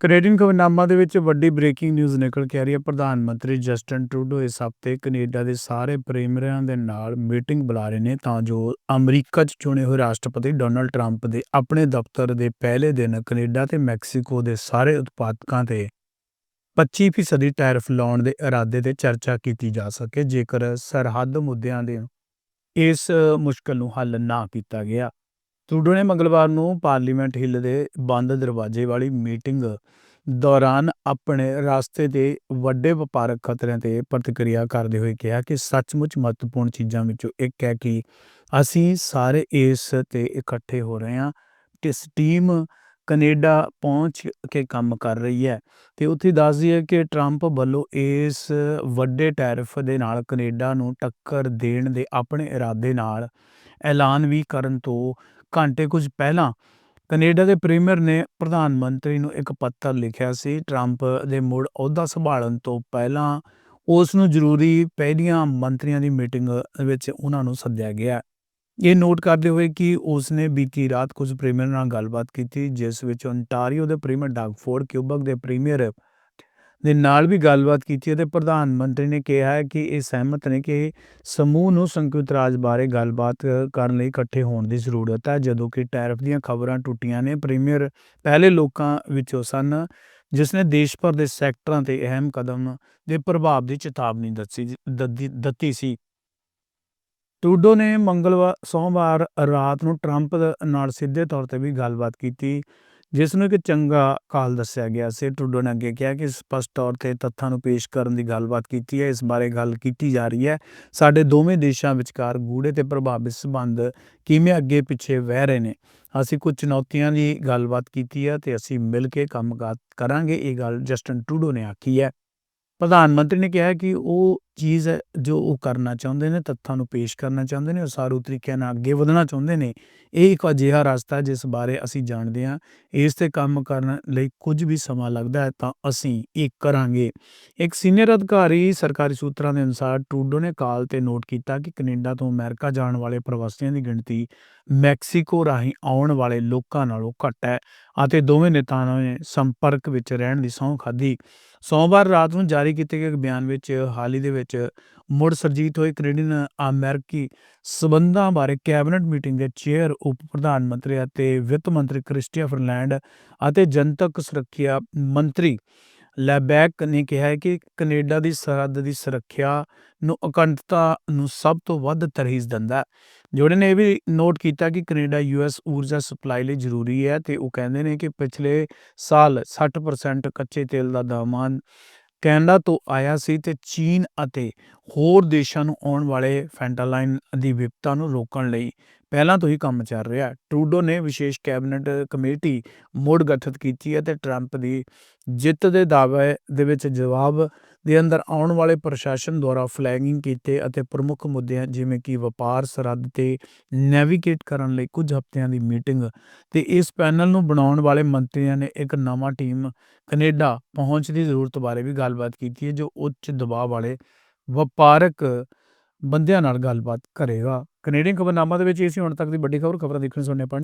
Canadian ਖਬਰਨਾਮਾ ਦੇ ਵਿੱਚ ਵੱਡੀ ਬ੍ਰੇਕਿੰਗ ਨਿਊਜ਼ ਨਿਕਲ ਕੇ ਆ ਰਹੀ ਹੈ। ਪ੍ਰਧਾਨ ਮੰਤਰੀ ਜਸਟਨ ਟਰੂਡੋ ਇਸ ਹਫ਼ਤੇ ਕੈਨੇਡਾ ਦੇ ਸਾਰੇ ਪ੍ਰੀਮੀਅਰਾਂ ਦੇ ਨਾਲ ਮੀਟਿੰਗ ਬੁਲਾ ਰਹੇ ਨੇ ਤਾਂ ਜੋ ਅਮਰੀਕਾ 'ਚ ਚੁਣੇ ਹੋਏ ਰਾਸ਼ਟਰਪਤੀ ਡੋਨਲਡ ਟਰੰਪ ਦੇ ਆਪਣੇ ਦਫ਼ਤਰ ਦੇ ਪਹਿਲੇ ਦਿਨ ਕੈਨੇਡਾ ਤੇ ਮੈਕਸੀਕੋ ਦੇ ਸਾਰੇ ਉਤਪਾਦਕਾਂ ਤੇ 25% ਟੈਰਿਫ ਲਾਉਣ ਦੇ ਇਰਾਦੇ ਤੇ ਚਰਚਾ ਕੀਤੀ ਜਾ ਸਕੇ। ਜੇਕਰ ਸਰਹੱਦ ਮੁੱਦਿਆਂ ਦੇ ਇਸ ਮੁਸ਼ਕਲ ਨੂੰ ਹੱਲ ਨਾ ਕੀਤਾ ਗਿਆ ਟਰੂਡੋ ਨੇ ਮੰਗਲਵਾਰ ਨੂੰ ਪਾਰਲੀਮੈਂਟ ਹਿੱਲ ਦੇ ਬੰਦ ਦਰਵਾਜ਼ੇ ਵਾਲੀ ਮੀਟਿੰਗ ਦੌਰਾਨ ਆਪਣੇ ਰਾਸਤੇ ਦੇ ਵੱਡੇ ਵਪਾਰਕ ਖਤਰਿਆਂ ਤੇ ਪ੍ਰਤੀਕਿਰਿਆ ਕਰਦੇ ਹੋਏ ਕਿਹਾ ਕਿ ਸੱਚਮੁੱਚ ਮਹੱਤਵਪੂਰਨ ਚੀਜ਼ਾਂ ਵਿੱਚੋਂ ਇੱਕ ਹੈ ਕਿ ਅਸੀਂ ਸਾਰੇ ਇਸ ਤੇ ਇਕੱਠੇ ਹੋ ਰਹੇ ਹਾਂ ਕਿ ਟੀਮ ਕੈਨੇਡਾ ਪਹੁੰਚ ਕੇ ਕੰਮ ਕਰ ਰਹੀ ਹੈ ਤੇ ਉੱਥੇ ਦੱਸਦੀ ਹੈ ਕਿ ਟਰੰਪ ਵੱਲੋਂ ਇਸ ਵੱਡੇ ਟੈਰਿਫ ਦੇ ਨਾਲ ਕੈਨੇਡਾ ਨੂੰ ਟੱਕਰ ਦੇਣ ਦੇ ਆਪਣੇ ਇਰਾਦੇ ਨਾਲ ਐਲਾਨ ਵੀ ਕਰਨ ਤੋਂ ਘੰਟੇ ਕੁਝ ਪਹਿਲਾਂ ਕੈਨੇਡਾ ਦੇ ਪ੍ਰੀਮੀਅਰ ਨੇ ਪ੍ਰਧਾਨ ਮੰਤਰੀ ਨੂੰ ਇੱਕ ਪੱਤਰ ਲਿਖਿਆ ਸੀ, ਟਰੰਪ ਦੇ ਮੁੜ ਅਹੁਦਾ ਸੰਭਾਲਣ ਤੋਂ ਪਹਿਲਾਂ ਉਸ ਨੂੰ ਜ਼ਰੂਰੀ ਪਹਿਲੀਆਂ ਮੰਤਰੀਆਂ ਦੀ ਮੀਟਿੰਗ ਵਿੱਚ ਉਹਨਾਂ ਨੂੰ ਸੱਦਿਆ ਗਿਆ। ਇਹ ਨੋਟ ਕਰਦੇ ਹੋਏ ਕਿ ਉਸ ਨੇ ਬੀਤੀ ਰਾਤ ਕੁਝ ਪ੍ਰੀਮੀਅਰ ਨਾਲ ਗੱਲਬਾਤ ਕੀਤੀ, ਜਿਸ ਵਿੱਚ ਓਨਟਾਰੀਓ ਦੇ ਪ੍ਰੀਮੀਅਰ ਡਾਗਫੋਰਡ ਕਿਊਬਕ ਦੇ ਪ੍ਰੀਮੀਅਰ ਦੇ ਨਾਲ ਵੀ ਗੱਲਬਾਤ ਕੀਤੀ ਅਤੇ ਪ੍ਰਧਾਨ ਮੰਤਰੀ ਨੇ ਕਿਹਾ ਹੈ ਕਿ ਇਹ ਸਹਿਮਤ ਨੇ ਕਿ ਸਮੂਹ ਨੂੰ ਸੰਯੁਕਤ ਰਾਜ ਬਾਰੇ ਗੱਲਬਾਤ ਕਰਨ ਲਈ ਇਕੱਠੇ ਹੋਣ ਦੀ ਜ਼ਰੂਰਤ ਹੈ, ਜਦੋਂ ਕਿ ਟੈਰਫ ਦੀਆਂ ਖਬਰਾਂ ਟੁੱਟੀਆਂ ਨੇ, ਪ੍ਰੀਮੀਅਰ ਪਹਿਲੇ ਲੋਕਾਂ ਵਿੱਚੋਂ ਸਨ, ਜਿਸ ਨੇ ਦੇਸ਼ ਭਰ ਦੇ ਸੈਕਟਰਾਂ ਤੇ ਅਹਿਮ ਕਦਮ ਦੇ ਪ੍ਰਭਾਵ ਦੀ ਚੇਤਾਵਨੀ ਦੱਸੀ ਦਿੱਤੀ- ਦਿੱਤੀ ਸੀ। ਟਰੂਡੋ ਨੇ ਮੰਗਲਵਾਰ, ਸੋਮਵਾਰ ਰਾਤ ਨੂੰ ਟਰੰਪ ਨਾਲ ਸਿੱਧੇ ਤੌਰ ਤੇ ਵੀ ਗੱਲਬਾਤ ਕੀਤੀ। ਜਿਸ ਨੂੰ ਇੱਕ ਚੰਗਾ ਕਾਲ ਦੱਸਿਆ ਗਿਆ ਸੀ ਟਰੂਡੋ ਨੇ ਅੱਗੇ ਕਿਹਾ ਕਿ ਸਪਸ਼ਟ ਤੌਰ ਤੇ ਤੱਥਾਂ ਨੂੰ ਪੇਸ਼ ਕਰਨ ਦੀ ਗੱਲਬਾਤ ਕੀਤੀ ਹੈ, ਇਸ ਬਾਰੇ ਗੱਲ ਕੀਤੀ ਜਾ ਰਹੀ ਹੈ। ਸਾਡੇ ਦੋਵੇਂ ਦੇਸ਼ਾਂ ਵਿਚਕਾਰ ਗੂੜੇ ਤੇ ਪ੍ਰਭਾਵਿਤ ਸੰਬੰਧ ਕਿਵੇਂ ਅੱਗੇ ਪਿੱਛੇ ਵਹਿ ਰਹੇ ਨੇ, ਅਸੀਂ ਕੁਝ ਚੁਣੌਤੀਆਂ ਦੀ ਗੱਲਬਾਤ ਕੀਤੀ ਹੈ ਤੇ ਅਸੀਂ ਮਿਲ ਕੇ ਕੰਮ ਕਾਰ- ਕਰਾਂਗੇ, ਇਹ ਗੱਲ ਜਸਟਨ ਟਰੂਡੋ ਨੇ ਆਖੀ ਹੈ। ਪ੍ਰਧਾਨ ਮੰਤਰੀ ਨੇ ਕਿਹਾ ਕਿ ਉਹ ਚੀਜ਼ ਹੈ ਜੋ ਉਹ ਕਰਨਾ ਚਾਹੁੰਦੇ ਨੇ, ਤੱਥਾਂ ਨੂੰ ਪੇਸ਼ ਕਰਨਾ ਚਾਹੁੰਦੇ ਨੇ, ਉਸਾਰੂ ਤਰੀਕੇ ਨਾਲ ਅੱਗੇ ਵਧਣਾ ਚਾਹੁੰਦੇ ਨੇ। ਇਹ ਇੱਕ ਅਜਿਹਾ ਰਸਤਾ ਜਿਸ ਬਾਰੇ ਅਸੀਂ ਜਾਣਦੇ ਹਾਂ। ਇਸ ਤੇ ਕੰਮ ਕਰਨ ਲਈ ਕੁਝ ਵੀ ਸਮਾਂ ਲੱਗਦਾ ਹੈ ਤਾਂ ਅਸੀਂ ਇਹ ਕਰਾਂਗੇ। ਇੱਕ ਸੀਨੀਅਰ ਅਧਿਕਾਰੀ ਸਰਕਾਰੀ ਸੂਤਰਾਂ ਦੇ ਅਨੁਸਾਰ ਟਰੂਡੋ ਨੇ ਕਾਲ ਤੇ ਨੋਟ ਕੀਤਾ ਕਿ ਕੈਨੇਡਾ ਤੋਂ ਅਮਰੀਕਾ ਜਾਣ ਵਾਲੇ ਪ੍ਰਵਾਸੀਆਂ ਦੀ ਗਿਣਤੀ ਮੈਕਸੀਕੋ ਰਾਹੀਂ ਆਉਣ ਵਾਲੇ ਲੋਕਾਂ ਨਾਲੋਂ ਘੱਟ ਹੈ ਅਤੇ ਦੋਵੇਂ ਨੇਤਾਵਾਂ ਨੇ ਸੰਪਰਕ ਵਿੱਚ ਰਹਿਣ ਦੀ ਸਹੁੰ ਖਾਧੀ। ਸੋਮਵਾਰ ਰਾਤ ਨੂੰ ਜਾਰੀ ਕੀਤੇ ਗਏ ਇੱਕ ਬਿਆਨ ਵਿੱਚ, ਹਾਲ ਹੀ ਦੇ ਵਿੱਚ ਮੁੜ ਸਰਜੀਤ ਹੋਏ ਕੈਨੇਡੀਅਨ ਅਮਰੀਕੀ ਸਬੰਧਾਂ ਬਾਰੇ ਕੈਬਨਿਟ ਮੀਟਿੰਗ ਦੇ ਚੇਅਰ, ਉਪ ਪ੍ਰਧਾਨ ਮੰਤਰੀ ਅਤੇ ਵਿੱਤ ਮੰਤਰੀ ਕ੍ਰਿਸਟੀਆ ਫਰਲੈਂਡ ਅਤੇ ਜਨਤਕ ਸੁਰੱਖਿਆ ਮੰਤਰੀ ਲੈਬੈਕ ਨੇ ਕਿਹਾ ਹੈ ਕਿ ਕੈਨੇਡਾ ਦੀ ਸਰਹੱਦ ਦੀ ਸੁਰੱਖਿਆ ਨੂੰ ਅਖੰਡਤਾ ਨੂੰ ਸਭ ਤੋਂ ਵੱਧ ਤਰਜੀਹ ਦਿੰਦਾ ਹੈ। ਜੋੜੇ ਨੇ ਇਹ ਵੀ ਨੋਟ ਕੀਤਾ ਕਿ ਕੈਨੇਡਾ ਯੂਐਸ ਊਰਜਾ ਸਪਲਾਈ ਲਈ ਜ਼ਰੂਰੀ ਹੈ ਤੇ ਉਹ ਕਹਿੰਦੇ ਨੇ ਕਿ ਪਿਛਲੇ ਸਾਲ 60% ਕੱਚੇ ਤੇਲ ਦਾ ਦਾਮਾਨ ਕੈਨੇਡਾ ਤੋਂ ਆਇਆ ਸੀ ਤੇ ਚੀਨ ਅਤੇ ਹੋਰ ਦੇਸ਼ਾਂ ਨੂੰ ਆਉਣ ਵਾਲੇ ਫੈਂਟਾਲਾਈਨ ਦੀ ਵਿਪਤਾ ਨੂੰ ਰੋਕਣ ਲਈ ਪਹਿਲਾਂ ਤੋਂ ਹੀ ਕੰਮ ਚੱਲ ਰਿਹਾ। ਟਰੂਡੋ ਨੇ ਵਿਸ਼ੇਸ਼ ਕੈਬਨਿਟ ਕਮੇਟੀ ਮੁੜ ਗਠਿਤ ਕੀਤੀ ਹੈ ਤੇ ਟਰੰਪ ਦੀ ਜਿੱਤ ਦੇ ਦਾਅਵੇ ਦੇ ਵਿੱਚ ਜਵਾਬ ਦੇ ਅੰਦਰ ਆਉਣ ਵਾਲੇ ਪ੍ਰਸ਼ਾਸਨ ਦੁਆਰਾ ਫਲੈਗਿੰਗ ਕੀਤੇ ਅਤੇ ਪ੍ਰਮੁੱਖ ਮੁੱਦਿਆਂ ਜਿਵੇਂ ਕਿ ਵਪਾਰ ਸਰਹੱਦ ਤੇ ਨੈਵੀਗੇਟ ਕਰਨ ਲਈ ਕੁਝ ਹਫ਼ਤਿਆਂ ਦੀ ਮੀਟਿੰਗ ਤੇ ਇਸ ਪੈਨਲ ਨੂੰ ਬਣਾਉਣ ਵਾਲੇ ਮੰਤਰੀਆਂ ਨੇ ਇੱਕ ਨਵਾਂ ਟੀਮ ਕੈਨੇਡਾ ਪਹੁੰਚ ਦੀ ਜ਼ਰੂਰਤ ਬਾਰੇ ਵੀ ਗੱਲਬਾਤ ਕੀਤੀ ਹੈ, ਜੋ ਉੱਚ ਦਬਾਅ ਵਾਲੇ ਵਪਾਰਕ ਬੰਦਿਆਂ ਨਾਲ ਗੱਲਬਾਤ ਕਰੇਗਾ। ਕੈਨੇਡੀਅਨ ਖਬਰਨਾਮਾ ਦੇ ਵਿੱਚ ਇਹ ਸੀ, ਹੁਣ ਤੱਕ ਦੀ ਵੱਡੀ ਖਬਰ, ਖਬਰਾਂ ਦੇਖਣ ਸੁਣਨੇ ਪੜ੍ਹਨ